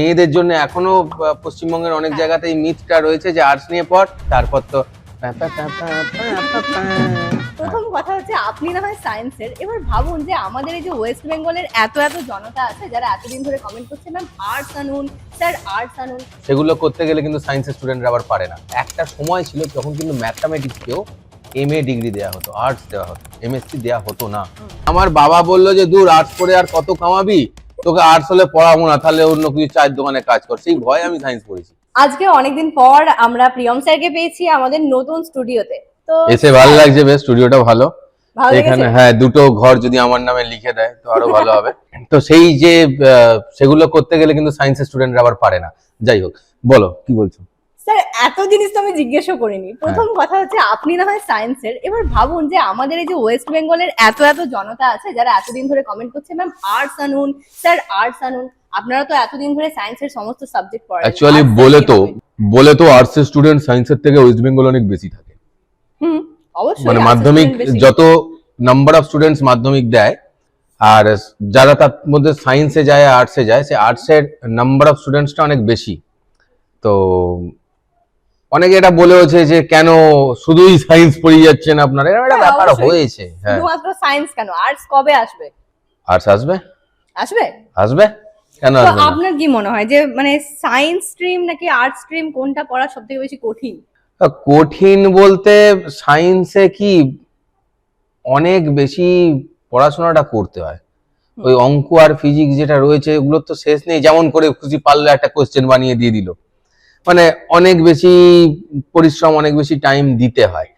মেয়েদের জন্য এখনও পশ্চিমবঙ্গের অনেক জায়গাতে এই মিথটা রয়েছে যে আর্টস নিয়ে পড় তারপর তো। প্রথম কথা হচ্ছে আপনি না হয় সায়েন্সের এবার ভাবুন যে আমাদের এই যে ওয়েস্ট বেঙ্গলের এত এত জনতা আছে যারা এতদিন ধরে কমেন্ট করছে ম্যাম আর্টস আনুন স্যার আর্টস আনুন। সেগুলো করতে গেলে কিন্তু সায়েন্সের স্টুডেন্টরা আবার পারে না। একটা সময় ছিল যখন কিন্তু ম্যাথমেটিক্সকেও এম এ ডিগ্রি দেওয়া হতো আর্টস দেওয়া হতো এমএসসি দেওয়া হতো না। আমার বাবা বলল যে দূর আর্টস পড়ে আর কত কামাবি? তোকে আর্টস হলে পড়াবো না তাহলে অন্য কিছু চায়ের দোকানে কাজ কর। সেই ভয় আমি সায়েন্স পড়েছি। আজকে অনেকদিন পর আমরা প্রিয়ম স্যারকে পেয়েছি আমাদের নতুন স্টুডিওতে। তো এসে ভালো লাগছে বেশ স্টুডিওটা ভালো। এখানে হ্যাঁ দুটো ঘর যদি আমার নামে লিখে দেয় তো আরও ভালো হবে। তো সেই যে সেগুলো করতে গেলে কিন্তু সায়েন্সের স্টুডেন্টরা আবার পারে না। যাই হোক বলো কি বলছো? স্যার এত জিনিস তো আমি জিজ্ঞেসও করিনি। হ্যাঁ। প্রথম কথা হচ্ছে আপনি না হয় সায়েন্সের এবার ভাবুন যে আমাদের এই যে ওয়েস্ট বেঙ্গলের এত এত জনতা আছে যারা এতদিন ধরে কমেন্ট করছে ম্যাম আর্টস আনুন। স্যার আর্টস আনুন। আপনারা তো এতদিন ধরে সায়েন্সের সমস্ত সাবজেক্ট পড়ান অ্যাকচুয়ালি বলে তো বলে তো আর্টসের স্টুডেন্ট সায়েন্সের থেকে ওয়েস্ট বেঙ্গল অনেক বেশি থাকে। হুম অবশ্যই মানে মাধ্যমিক যত নাম্বার অফ স্টুডেন্টস মাধ্যমিক দেয় আর যারা তার মধ্যে সায়েন্সে যায় আর্টসে যায় সে আর্টসের নাম্বার অফ স্টুডেন্টসটা অনেক বেশি। তো অনেকে এটা বলেওছে যে কেন শুধুই সায়েন্স পড়িয়ে যাচ্ছেন আপনারা? এরকম একটা হ্যাঁ, ব্যাপার হয়েছে হ্যাঁ। শুধুমাত্র সায়েন্স কেন? আর্টস কবে আসবে? আর্টস আসবে? আসবে? আসবে? কেন আসবে না? আপনার কি মনে হয় যে মানে সায়েন্স স্ট্রিম নাকি আর্টস স্ট্রিম কোনটা পড়া সব থেকে বেশি কঠিন? কঠিন বলতে সায়েন্সে কি অনেক বেশি পড়াশোনাটা করতে হয়। ওই অঙ্ক আর ফিজিক্স যেটা রয়েছে ওগুলোর তো শেষ নেই। যেমন করে খুশি পারলে একটা কোশ্চেন বানিয়ে দিয়ে দিল। মানে অনেক বেশি পরিশ্রম অনেক বেশি টাইম দিতে হয়।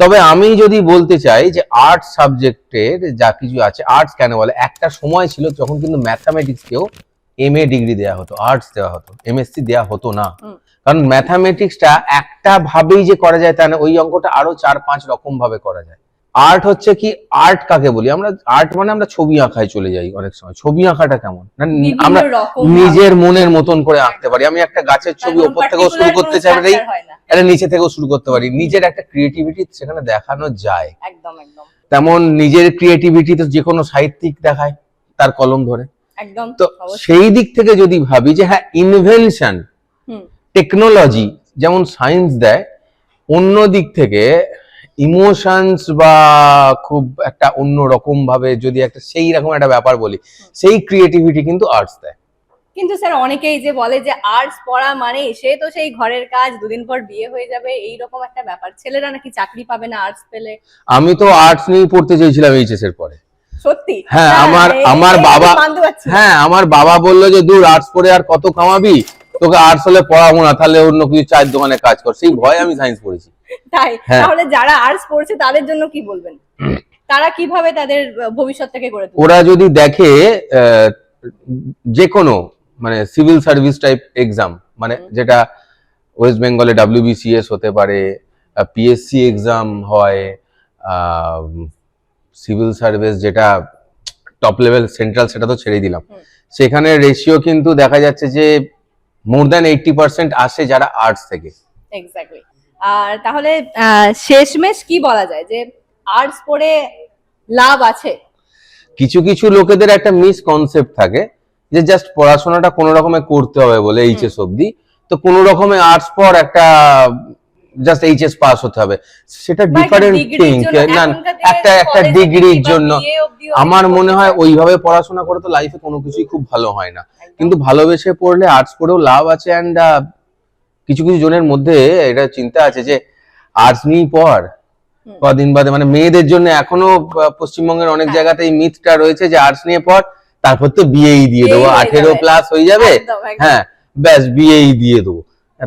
তবে আমি যদি বলতে চাই যে আর্টস সাবজেক্টের যা কিছু আছে আর্টস কেন বলে? একটা সময় ছিল যখন কিন্তু ম্যাথামেটিক্সকেও এম এ ডিগ্রি দেওয়া হতো আর্টস দেওয়া হতো এমএসসি দেওয়া হতো না। কারণ ম্যাথামেটিক্সটা একটা ভাবেই যে করা যায় তা না ওই অঙ্কটা আরও চার পাঁচ রকম ভাবে করা যায়। আর্ট হচ্ছে কি আর্ট কাকে বলি? আমরা আর্ট মানে আমরা ছবি আঁকায় চলে যাই অনেক সময়। ছবি আঁকাটা কেমন? আমরা নিজের মনের মতন করে আঁকতে পারি। আমি একটা গাছের ছবি ওপর থেকেও শুরু করতে চাই। এটা নিচে থেকেও শুরু করতে পারি। নিজের একটা ক্রিয়েটিভিটি সেখানে দেখানো যায়। একদম একদম। তেমন নিজের ক্রিয়েটিভিটি তো যে কোনো সাহিত্যিক দেখায় তার কলম ধরে। একদম তো সেই দিক থেকে যদি ভাবি যে হ্যাঁ ইনভেনশন টেকনোলজি যেমন সায়েন্স দেয় অন্য দিক থেকে ইমোশনস বা খুব একটা অন্য রকম ভাবে যদি একটা সেই রকম একটা ব্যাপার বলি সেই ক্রিয়েটিভিটি কিন্তু আর্টস দেয়। কিন্তু স্যার অনেকেই যে বলে যে আর্টস পড়া মানে সে তো সেই ঘরের কাজ দুদিন পর বিয়ে হয়ে যাবে এই রকম একটা ব্যাপার। ছেলেরা নাকি চাকরি পাবে না আর্টস পেলে। আমি তো আর্টস নিয়েই পড়তে চেয়েছিলাম এইচএস এর পরে। সত্যি? হ্যাঁ, আমার- আমার বাবা-। হ্যাঁ আমার বাবা বলল যে দূর আর্টস পড়ে আর কত কামাবি? তোকে আর্টস হলে পড়াবো না তাহলে অন্য কিছু চায়ের দোকানে কাজ কর। সেই ভয় আমি সায়েন্স পড়েছি। তাই? হ্যাঁ। তাহলে যারা আর্টস পড়ছে তাদের জন্য কি বলবেন? তারা কীভাবে তাদের ভবিষ্যৎটাকে গড়ে তুলবে? ওরা যদি দেখে যে কোনো মানে সিভিল সার্ভিস টাইপ এক্সাম মানে যেটা ওয়েস্ট বেঙ্গলে ডাব্লিউবিসিএস হতে পারে পিএসসি এক্সাম হয় সিভিল সার্ভিস যেটা টপ লেভেল সেন্ট্রাল সেটা তো ছেড়েই দিলাম। সেখানে রেশিও কিন্তু দেখা যাচ্ছে যে মোর দ্যান এইটটি পার্সেন্ট আসে যারা আর্টস থেকে। এক্স্যাক্টলি আর তাহলে শেষমেশ কি বলা যায়? যে আর্টস পড়ে লাভ আছে। কিছু কিছু লোকেদের একটা মিস কনসেপ্ট থাকে যে জাস্ট পড়াশোনাটা কোনো রকমে করতে হবে বলে এইচএস অবধি। তো কোনো রকমে আর্টস পর একটা জাস্ট এইচএস পাস হতে হবে। সেটা ডিফারেন্ট থিং না একটা একটা ডিগ্রির জন্য আমার মনে হয় ওইভাবে পড়াশোনা করে তো লাইফে কোনো কিছুই খুব ভালো হয় না। কিন্তু ভালোবেসে পড়লে আর্টস পড়েও লাভ আছে অ্যান্ড কিছু কিছু জনের মধ্যে এটা চিন্তা আছে যে আর্টস নিয়েই পড়। কদিন বাদে মানে মেয়েদের জন্য এখনও পশ্চিমবঙ্গের অনেক হ্যাঁ। জায়গাতে এই মিথটা রয়েছে যে আর্টস নিয়ে পড় তারপর তো বিয়েই দিয়ে দেবো। আঠেরো প্লাস হয়ে যাবে। হ্যাঁ ব্যাস বিয়েই দিয়ে দেবো।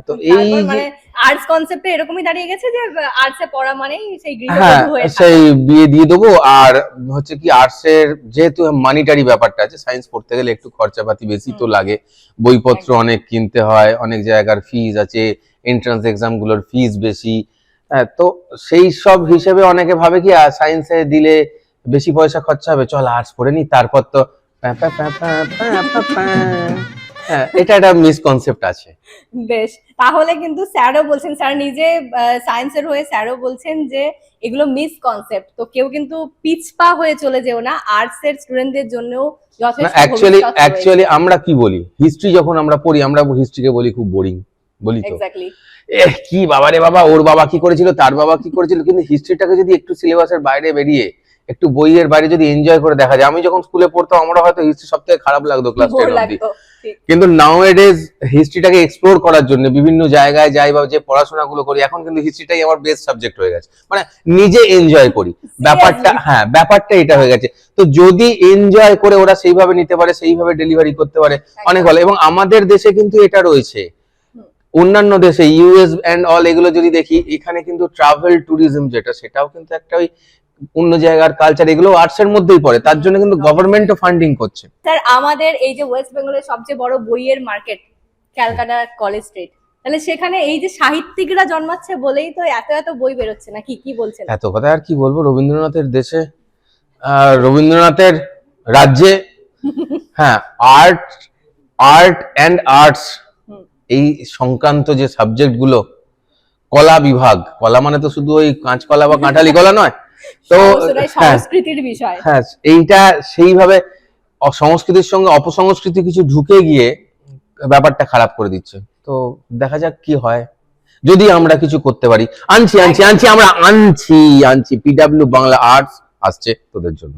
তো এই যে- মানে আর্টস কনসেপ্টে এরকমই দাঁড়িয়ে গেছে যে আর্টসে পড়া মানেই সেই হ্যাঁ গৃহবধূ হয়ে সেই বিয়ে দিয়ে দেবো আর হচ্ছে কি আর্টস এর যেহেতু মানিটারি ব্যাপারটা আছে সায়েন্স পড়তে গেলে একটু খরচাপাতি বেশি তো লাগে। বইপত্র অনেক কিনতে হয় অনেক জায়গার ফিজ আছে এন্ট্রান্স এক্সামগুলোর ফিজ বেশি। হ্যাঁ তো সেই সব হিসেবে অনেকে ভাবে কি সায়েন্সে দিলে বেশি পয়সা খরচা হবে চল আর্টস পড়ে নি তারপর তো হ্যাঁ এটা একটা মিসকনসেপ্ট আছে। বেশ তাহলে কিন্তু স্যারও বলছেন স্যার নিজে সায়েন্সের হয়ে স্যারও বলছেন যে এগুলো মিসকনসেপ্ট তো কেউ কিন্তু পিছপা হয়ে চলে যেও না আর্টস এর স্টুডেন্টদের জন্যও না যথেষ্ট অ্যাকচুয়ালি অ্যাকচুয়ালি আমরা কি বলি? হিস্ট্রি যখন আমরা পড়ি আমরা হিস্ট্রিকে বলি খুব বোরিং বলি তো। এক্স্যাক্টলি কি বাবা রে বাবা ওর বাবা কি করেছিল তার বাবা কি করেছিল কিন্তু হিস্ট্রিটাকে যদি একটু সিলেবাসের বাইরে বেরিয়ে একটু বইয়ের বাইরে যদি এনজয় করে দেখা যায় আমি যখন স্কুলে পড়তাম আমরা হয়তো হিস্ট্রি সব থেকে খারাপ লাগতো ক্লাস টেন অব্দি। কিন্তু নাও এডেজ হিস্ট্রিটাকে এক্সপ্লোর করার জন্য বিভিন্ন জায়গায় যাই বা যে পড়াশোনাগুলো করি এখন কিন্তু হিস্ট্রিটাই আমার বেস্ট সাবজেক্ট হয়ে গেছে। মানে নিজে এনজয় করি। ব্যাপারটা হ্যাঁ ব্যাপারটা এটা হয়ে গেছে। তো যদি এনজয় করে ওরা সেইভাবে নিতে পারে সেইভাবে ডেলিভারি করতে পারে অনেক ভালো। এবং আমাদের দেশে কিন্তু এটা রয়েছে। অন্যান্য দেশে ইউএস অ্যান্ড অল এগুলো যদি দেখি এখানে কিন্তু ট্রাভেল ট্যুরিজম যেটা সেটাও কিন্তু একটা ওই অন্য জায়গার কালচার এগুলো আর্টস এর মধ্যেই পড়ে তার জন্য কিন্তু গভর্নমেন্টও ফান্ডিং করছে। স্যার আমাদের এই যে ওয়েস্ট বেঙ্গলের সবচেয়ে বড় বইয়ের মার্কেট ক্যালকাটা কলেজ স্ট্রিট তাহলে সেখানে এই যে সাহিত্যিকরা জন্মাচ্ছে বলেই তো এত এত বই বেরোচ্ছে নাকি কি বলছেন? এত কথা আর কি বলব? রবীন্দ্রনাথের দেশে রবীন্দ্রনাথের রাজ্যে হ্যাঁ আর্ট আর্ট অ্যান্ড আর্টস এই সংক্রান্ত যে সাবজেক্টগুলো কলা বিভাগ কলা মানে তো শুধু ওই কাঁচকলা বা কাঁঠালি কলা নয় তো হ্যাঁ। সংস্কৃতির বিষয়। হ্যাঁ এইটা সেইভাবে সংস্কৃতির সঙ্গে অপসংস্কৃতি কিছু ঢুকে গিয়ে ব্যাপারটা খারাপ করে দিচ্ছে। তো দেখা যাক কি হয়। যদি আমরা কিছু করতে পারি। আনছি আনছি আনছি আমরা আনছি আনছি। পিডাব্লিউ বাংলা আর্টস আসছে তোদের জন্য।